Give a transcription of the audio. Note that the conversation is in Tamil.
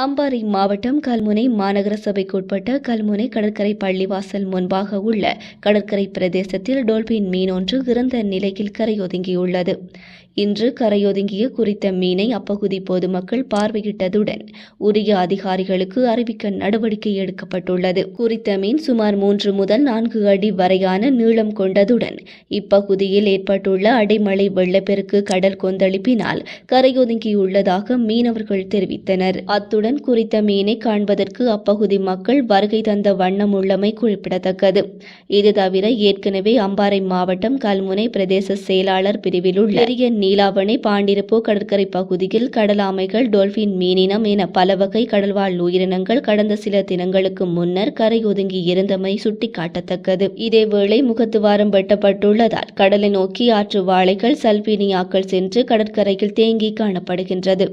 அம்பாறை மாவட்டம் கல்முனை மாநகர சபைக்குட்பட்ட கல்முனை கடற்கரை பள்ளிவாசல் முன்பாக உள்ள கடற்கரை பிரதேசத்தில் டோல்பின் மீன் ஒன்று இறந்த நிலையில் கரையொதுங்கியுள்ளது. இன்று கரையொதுங்கிய குறித்த மீனை அப்பகுதி பொதுமக்கள் பார்வையிட்டதுடன் உரிய அதிகாரிகளுக்கு அறிவிக்க நடவடிக்கை எடுக்கப்பட்டுள்ளது. குறித்த மீன் சுமார் மூன்று முதல் நான்கு அடி வரையான நீளம் கொண்டதுடன் இப்பகுதியில் ஏற்பட்டுள்ள அடைமழை வெள்ளப்பெருக்கு கடல் கொந்தளிப்பினால் கரையொதுங்கியுள்ளதாக மீனவர்கள் தெரிவித்தனர். அத்துடன் குறித்த மீனை காண்பதற்கு அப்பகுதி மக்கள் வருகை தந்த வண்ணம் உள்ளமை குறிப்பிடத்தக்கது. இது தவிர ஏற்கனவே அம்பாறை மாவட்டம் கல்முனை பிரதேச செயலாளர் பிரிவில் உள்ள பெரிய நீலாவணை பாண்டிருப்பு கடற்கரை பகுதியில் கடலாமைகள் டொல்பின் மீனினம் என பல வகை கடல்வாழ் உயிரினங்கள் கடந்த சில தினங்களுக்கு முன்னர் கரை ஒதுங்கி இருந்தமை சுட்டிக்காட்டத்தக்கது. இதேவேளை முகத்துவாரம் வெட்டப்பட்டுள்ளதால் கடலை நோக்கி ஆற்று வாழைகள் சல்பீனியாக்கள் சென்று கடற்கரையில் தேங்கி காணப்படுகின்றது.